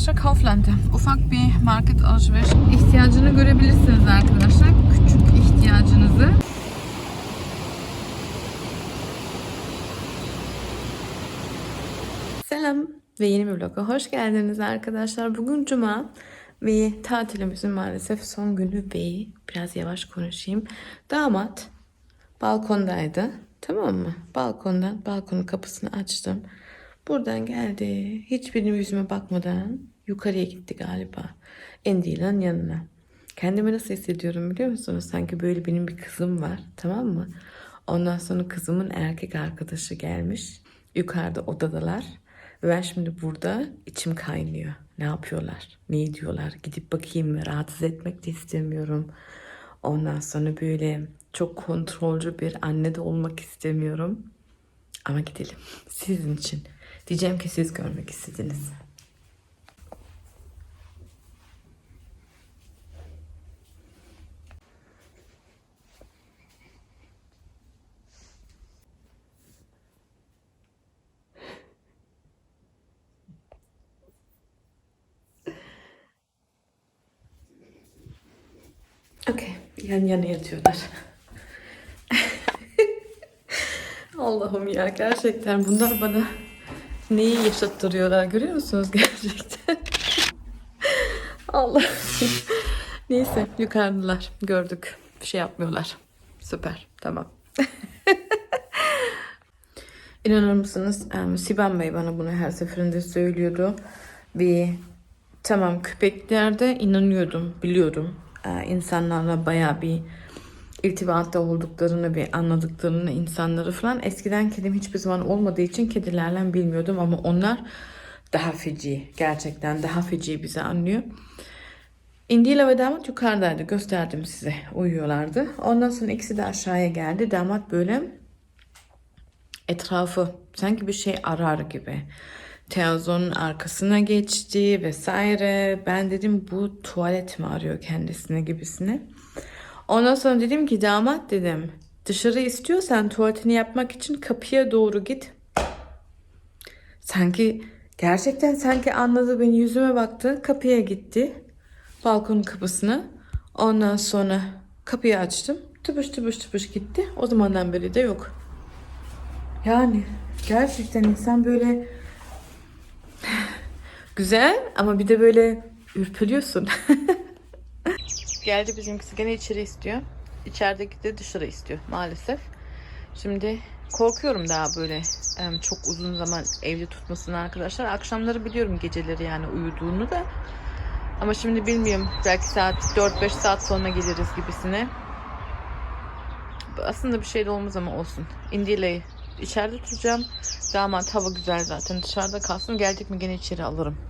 arkadaşlar Kaufland'da ufak bir market alışveriş ihtiyacını görebilirsiniz arkadaşlar. Küçük ihtiyacınızı. Selam ve yeni bir vloga hoş geldiniz arkadaşlar. Bugün cuma ve tatilimizin maalesef son günü ve biraz yavaş konuşayım. Damat balkondaydı. Tamam mı? Balkondan balkonun kapısını açtım. Buradan geldi. Hiçbirinin yüzüme bakmadan yukarıya gitti galiba. Endila'nın yanına. Kendimi nasıl hissediyorum biliyor musunuz? Sanki böyle benim bir kızım var. Tamam mı? Ondan sonra kızımın erkek arkadaşı gelmiş. Yukarıda odadalar. Ben şimdi burada içim kaynıyor. Ne yapıyorlar? Ne ediyorlar? Gidip bakayım mı? Rahatsız etmek de istemiyorum. Ondan sonra böyle çok kontrolcü bir anne de olmak istemiyorum. Ama gidelim. Sizin için. Diyeceğim ki siz görmek istediniz. Okey. Yan yana yatıyorlar. Allah'ım ya gerçekten bunlar bana neyi yaşattırıyorlar görüyor musunuz gerçekten? Allah. Neyse yukarıdalar gördük. Bir şey yapmıyorlar. Süper tamam. İnanır mısınız? Em, Siban Bey bana bunu her seferinde söylüyordu. Ve tamam köpeklerde inanıyordum, biliyordum. Ee, insanlarla bayağı bir irtibatta olduklarını ve anladıklarını insanları falan. Eskiden kedim hiçbir zaman olmadığı için kedilerle bilmiyordum ama onlar daha feci. Gerçekten daha feci bizi anlıyor. Indila ve damat yukarıdaydı. Gösterdim size. Uyuyorlardı. Ondan sonra ikisi de aşağıya geldi. Damat böyle etrafı sanki bir şey arar gibi. Televizyonun arkasına geçti vesaire. Ben dedim bu tuvalet mi arıyor kendisine gibisine. Ondan sonra dedim ki damat dedim dışarı istiyorsan tuvaletini yapmak için kapıya doğru git. Sanki gerçekten sanki anladı beni yüzüme baktı kapıya gitti. Balkonun kapısına. Ondan sonra kapıyı açtım. Tıpış tıpış tıpış gitti. O zamandan beri de yok. Yani gerçekten insan böyle güzel ama bir de böyle ürpülüyorsun. Geldi bizimkisi gene içeri istiyor. İçerideki de dışarı istiyor maalesef. Şimdi korkuyorum daha böyle çok uzun zaman evde tutmasını arkadaşlar. Akşamları biliyorum geceleri yani uyuduğunu da. Ama şimdi bilmiyorum. Belki saat 4-5 saat sonra geliriz gibisine. Aslında bir şey de olmaz ama olsun. Indile'yi içeride tutacağım. Damat hava güzel zaten. Dışarıda kalsın. Gelecek mi gene içeri alırım.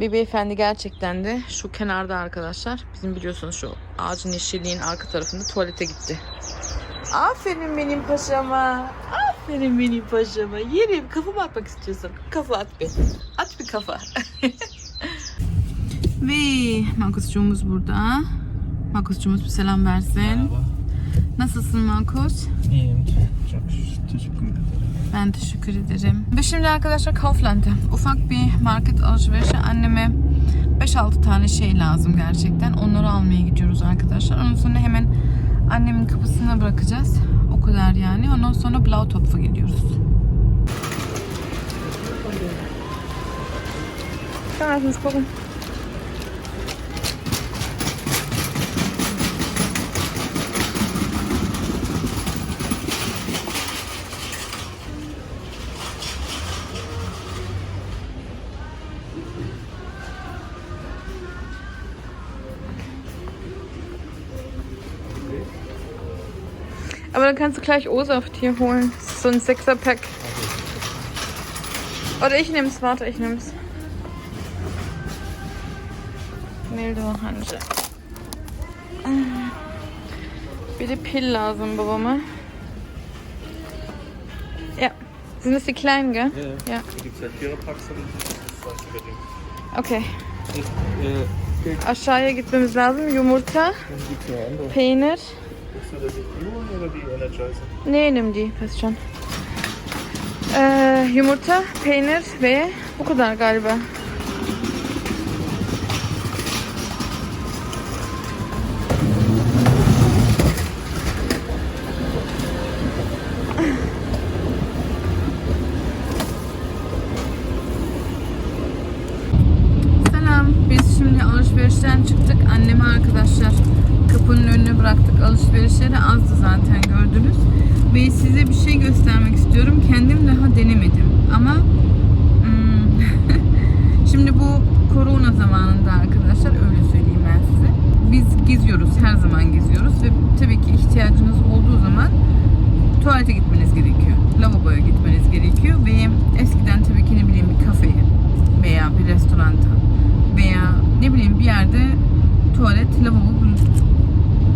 Bir beyefendi gerçekten de şu kenarda arkadaşlar. Bizim biliyorsunuz şu ağacın yeşilliğin arka tarafında tuvalete gitti. Aferin benim paşama. Aferin benim paşama. Yerim. Kafamı atmak istiyorsun. Kafa at bir. At bir kafa. Ve Markus'cuğumuz burada. Markus'cuğumuz bir selam versin. Merhaba. Nasılsın Markus? İyiyim. Çok teşekkür ederim. Ben teşekkür ederim. Ve şimdi arkadaşlar Kaufland'da ufak bir market alışverişi. Anneme 5-6 tane şey lazım gerçekten. Onları almaya gidiyoruz arkadaşlar. Ondan sonra hemen annemin kapısına bırakacağız. O kadar yani. Ondan sonra Blautopf'a gidiyoruz. Uns gucken. Dann kannst du gleich O-Saft hier holen. Das ist so ein Sechser-Pack. Oder ich nehm's, warte, ich nehm's. Milde Hanca. Bir de pil lazım babama. Ja. Sind das die kleinen, gell? Ja, Ja. Da gibt es ja Viererpacks oder das ist. Okay. Äh, Geld Aşağıya gitmemiz lazım. Yumurta, dann die die? Ne önemli değil, passt schon. Ee, yumurta, peynir ve bu kadar galiba. Bıraktık. Alışverişleri azdı zaten gördünüz. Ve size bir şey göstermek istiyorum. Kendim daha denemedim. Ama hmm, şimdi bu korona zamanında arkadaşlar öyle söyleyeyim ben size. Biz geziyoruz. Her zaman geziyoruz. Ve tabii ki ihtiyacınız olduğu zaman tuvalete gitmeniz gerekiyor. Lavaboya gitmeniz gerekiyor ve eskiden tabii ki ne bileyim bir kafeye veya bir restoranta veya ne bileyim bir yerde tuvalet, lavabo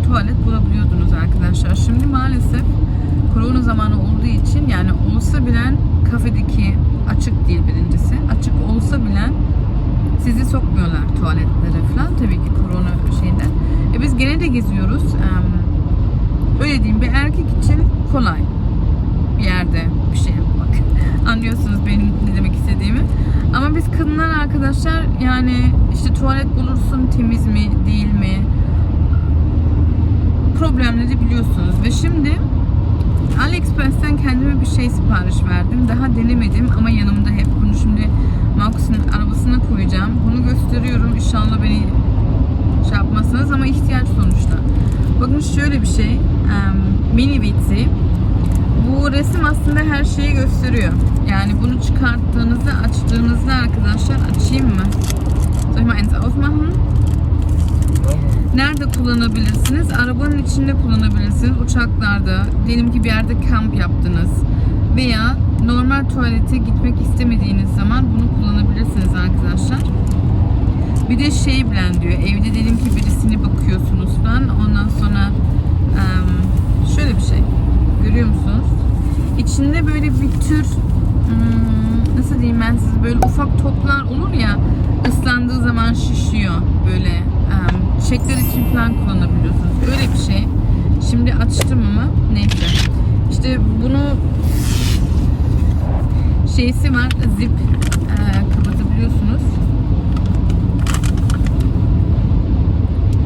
tuvalet bulabiliyordunuz arkadaşlar. Şimdi maalesef korona zamanı olduğu için yani olsa bilen kafedeki açık değil birincisi. Açık olsa bilen sizi sokmuyorlar tuvaletlere falan tabii ki korona şeyinden. E biz gene de geziyoruz. Öyle diyeyim bir erkek için kolay bir yerde bir şey yapmak. Anlıyorsunuz benim ne demek istediğimi. Ama biz kadınlar arkadaşlar yani işte tuvalet bulursun temiz mi değil mi problemleri biliyorsunuz. Ve şimdi AliExpress'ten kendime bir şey sipariş verdim. Daha denemedim ama yanımda hep bunu şimdi Marcus'un arabasına koyacağım. Bunu gösteriyorum. İnşallah beni şey yapmazsınız ama ihtiyaç sonuçta. Bakın şöyle bir şey. Mini Bitsy. Bu resim aslında her şeyi gösteriyor. Yani bunu çıkarttığınızda, açtığınızda arkadaşlar açayım mı? Soll ich mal eins aufmachen? Nerede kullanabilirsiniz? Arabanın içinde kullanabilirsiniz. Uçaklarda, diyelim ki bir yerde kamp yaptınız. Veya normal tuvalete gitmek istemediğiniz zaman bunu kullanabilirsiniz arkadaşlar. Bir de şey bilen diyor. Evde diyelim ki birisini bakıyorsunuz falan. Ondan sonra şöyle bir şey. Görüyor musunuz? İçinde böyle bir tür hmm, nasıl diyeyim ben size böyle ufak toplar olur ya ıslandığı zaman şişiyor böyle em, çiçekler için falan kullanabiliyorsunuz. Öyle bir şey. Şimdi açtım ama neyse. İşte bunu şeysi var zip e, kapatabiliyorsunuz.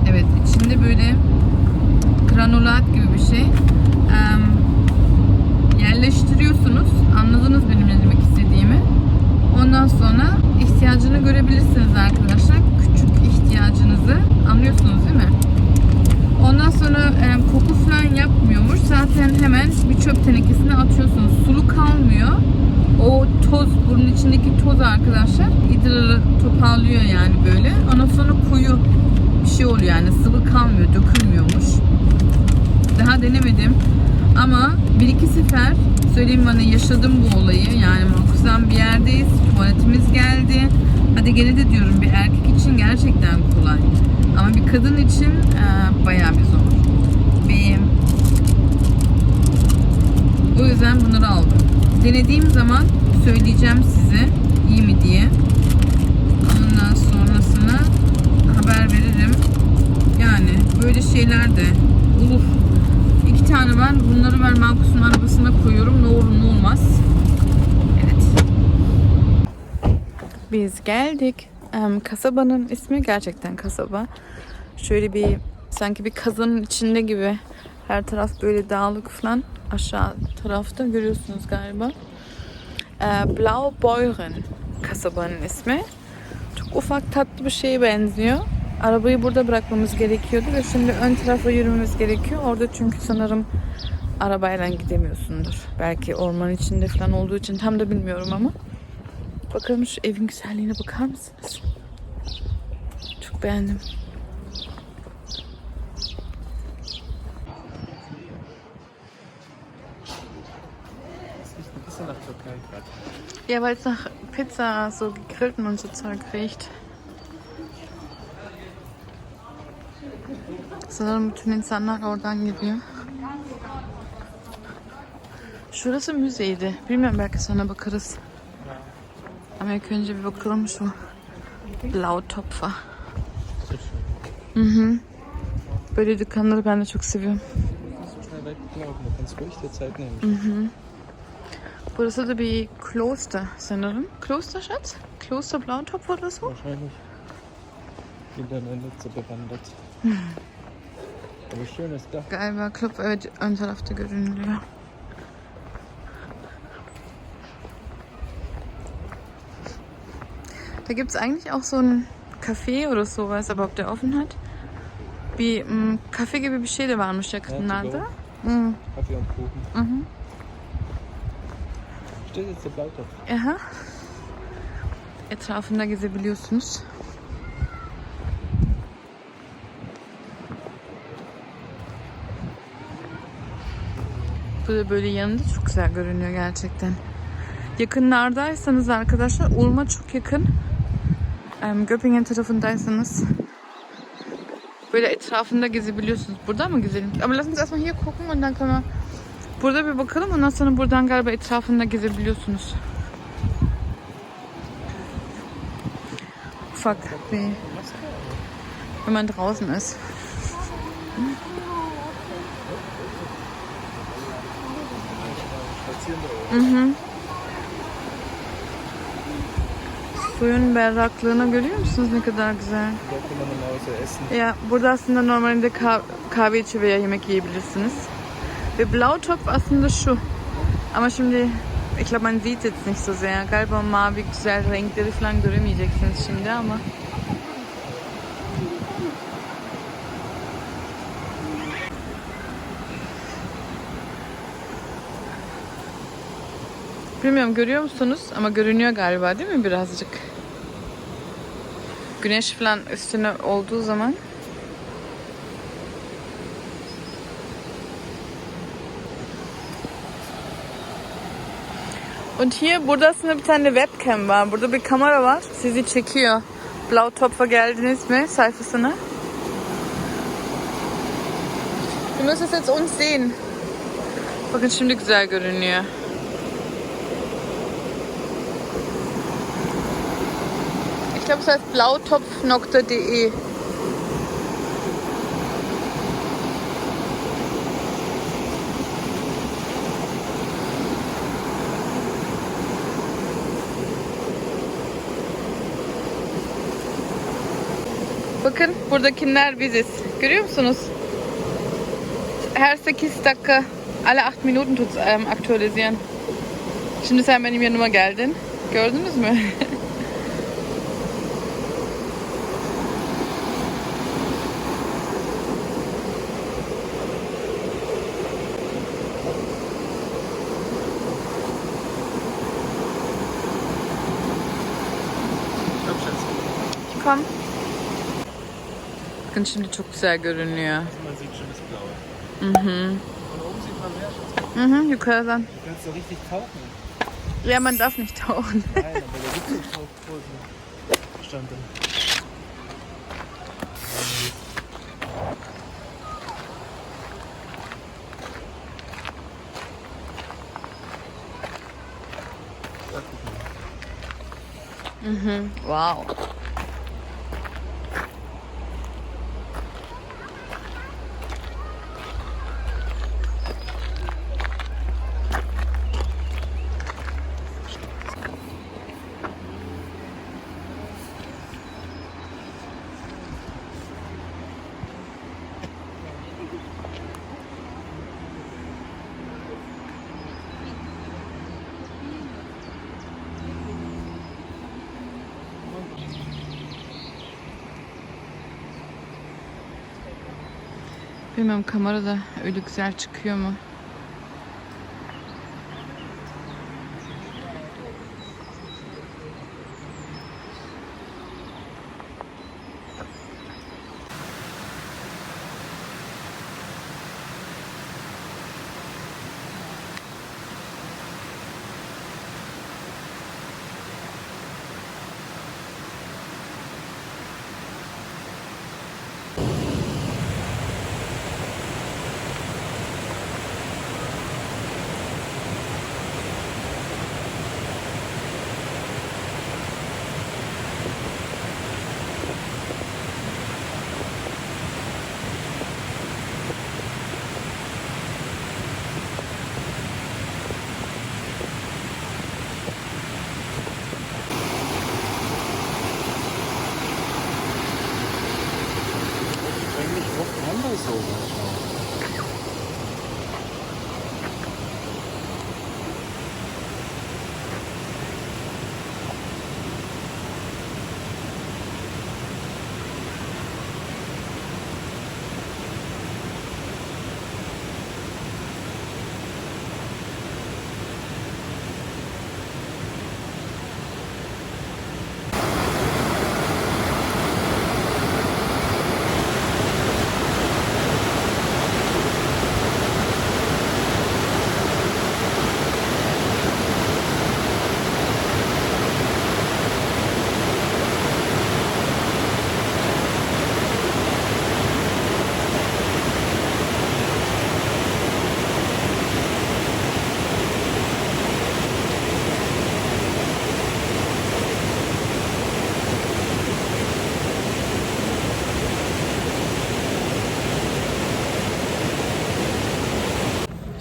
Evet içinde böyle granulat gibi bir şey. Em, yerleştiriyorsunuz. Anladınız benim ne demek istediğimi. Ondan sonra ihtiyacını görebilirsiniz arkadaşlar. Küçük ihtiyacınızı anlıyorsunuz değil mi? Ondan sonra e, koku falan yapmıyormuş. Zaten hemen bir çöp tenekesine atıyorsunuz. Sulu kalmıyor. O toz, bunun içindeki toz arkadaşlar idrarı toparlıyor yani böyle. Ondan sonra koyu bir şey oluyor yani sıvı kalmıyor, dökülmüyormuş. Daha denemedim. Ama bir iki sefer söyleyeyim bana yaşadım bu olayı. Yani Markus'tan bir yerdeyiz. Tuvaletimiz geldi. Hadi gene de diyorum bir erkek için gerçekten kolay. Ama bir kadın için e, bayağı bir zor. Ve o yüzden bunları aldım. Denediğim zaman söyleyeceğim size iyi mi diye. Ondan sonrasına haber veririm. Yani böyle şeyler de olur. İki tane ben bunları ben Markus'un arabasına koyuyorum. Ne olur ne olmaz. Evet. Biz geldik. Kasabanın ismi gerçekten kasaba. Şöyle bir sanki bir kazanın içinde gibi. Her taraf böyle dağlık falan. Aşağı tarafta görüyorsunuz galiba. Blaubeuren kasabanın ismi. Çok ufak tatlı bir şeye benziyor. Arabayı burada bırakmamız gerekiyordu ve şimdi ön tarafa yürümemiz gerekiyor. Orada çünkü sanırım arabayla gidemiyorsundur. Belki orman içinde falan olduğu için tam da bilmiyorum ama. Bakalım şu evin güzelliğine bakar mısınız? Çok beğendim. Ja, weil es nach Pizza so gegrillt und so Zeug riecht. Sanırım bütün insanlar oradan gidiyor. Şurası müzeydi. Bilmiyorum belki sonra bakarız. Ama ilk önce bir bakalım şu schön. Hı hı. Böyle dükkanları ben de çok seviyorum. Nehmen. Burası da bir Kloster sanırım. Kloster Schatz? Kloster Blautopfer oder so? Wahrscheinlich in der Netze bewandert. Aber schön ist da. Galiba club evet ön tarafta görünüyor. Da gibt es eigentlich auch so ein Café oder sowas, aber ob der offen hat. Bir mm, kafe gibi bir şey de varmış yakınlarda. Hmm. Kaffee und Kuchen. Mhm. Steht jetzt der Blautopf. Aha. Etrafında gezebiliyorsunuz. Bu da böyle yanında çok güzel görünüyor gerçekten. Yakınlardaysanız arkadaşlar Ulm'a çok yakın. Em, Göppingen tarafındaysanız böyle etrafında gezebiliyorsunuz. Burada mı gezelim? Ama lass uns erstmal hier gucken und dann können wir Burada bir bakalım ondan sonra buradan galiba etrafında gezebiliyorsunuz. Ufak bir... Wenn man draußen ist. Mhm. Suyun berraklığını görüyor musunuz ne kadar güzel? Ya burada aslında normalde kah- kahve içi veya yemek yiyebilirsiniz. Ve Blautopf aslında şu. Ama şimdi ich glaube man sieht jetzt nicht so sehr. Galiba mavi güzel renkleri falan göremeyeceksiniz şimdi ama. Bilmiyorum görüyor musunuz? Ama görünüyor galiba değil mi birazcık? Güneş falan üstüne olduğu zaman Und hier burada aslında bir tane webcam var. Burada bir kamera var. Sizi çekiyor. Blautopf'a geldiniz mi sayfasına? Du müsstest jetzt uns sehen. Bakın şimdi güzel görünüyor. Glaube, es heißt blautopf.de. Bakın buradakiler biziz. Görüyor musunuz? Her 8 dakika, alle 8 Minuten tut's ähm, aktualisieren. Şimdi sen benim yanıma geldin. Gördünüz mü? Bakın şimdi çok güzel görünüyor. Man sieht schon das Blaue. Mhm. Von oben sieht man mehr, Schatz. Hı hı yukarıdan. Du kannst da richtig tauchen. Ja, man darf nicht tauchen. Nein, aber da gibt es so Tauchkurse. Stand da. Mal. Wow. Bilmiyorum kamerada öyle güzel çıkıyor mu?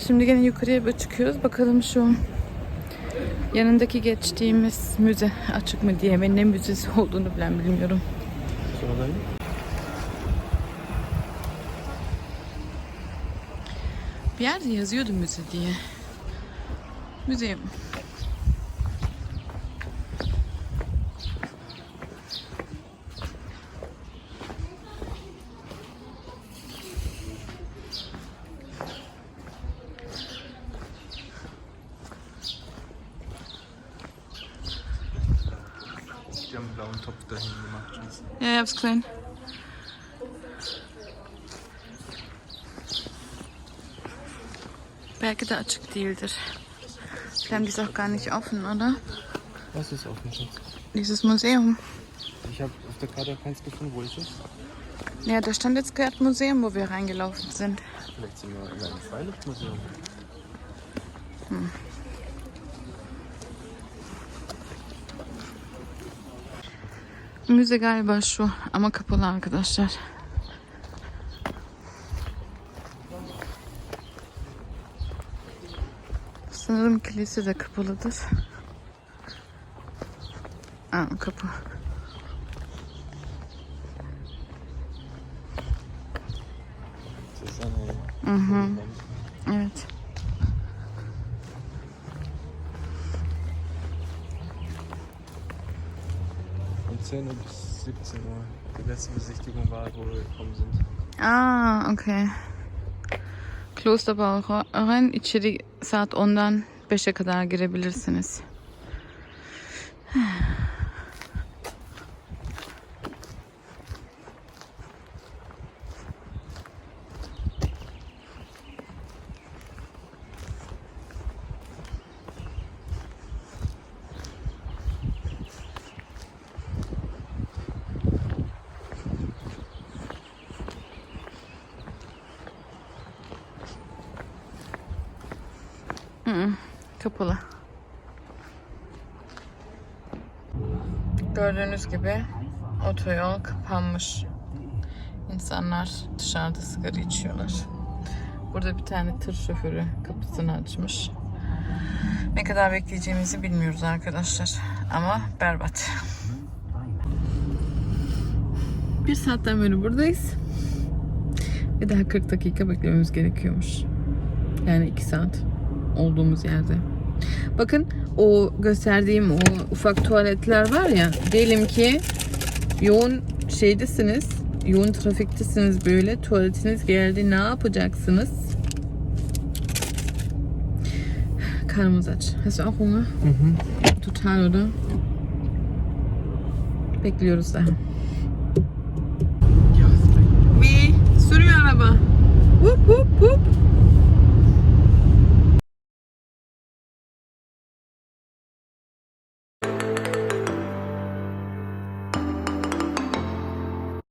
Şimdi gene yukarıya bir çıkıyoruz. Bakalım şu yanındaki geçtiğimiz müze açık mı diye. Ben ne müzesi olduğunu bilen bilmiyorum. Bir yerde yazıyordu müze diye. Müze Ja, ich hab's gesehen. De açık değildir. Vielleicht ist auch gar nicht offen, oder? Was ist offen, Schatz? Dieses Museum. Ich habe auf der Karte keins gefunden. Wo ist es? Ja, da stand jetzt gerade Museum, wo wir reingelaufen sind. Vielleicht sind wir in einem Freiluftmuseum. Müze galiba şu ama kapalı arkadaşlar. Sanırım kilise de kapalıdır. Aa, kapı. Eine. Mhm. Evet. 10 Uhr bis 17 Uhr. Die letzte Besichtigung war, wo wir gekommen sind. Aa, okay. Klosterbauern içeri saat 10'dan 5'e kadar girebilirsiniz. Hı, kapalı. Gördüğünüz gibi otoyol kapanmış. İnsanlar dışarıda sigara içiyorlar. Burada bir tane tır şoförü kapısını açmış. Ne kadar bekleyeceğimizi bilmiyoruz arkadaşlar. Ama berbat. Bir saatten beri buradayız. Ve daha 40 dakika beklememiz gerekiyormuş. Yani 2 saat olduğumuz yerde. Bakın o gösterdiğim o ufak tuvaletler var ya diyelim ki yoğun şeydesiniz yoğun trafiktesiniz böyle tuvaletiniz geldi ne yapacaksınız? Karnımız aç. Hast du auch Hunger? Mhm. Total oder? Bekliyoruz daha.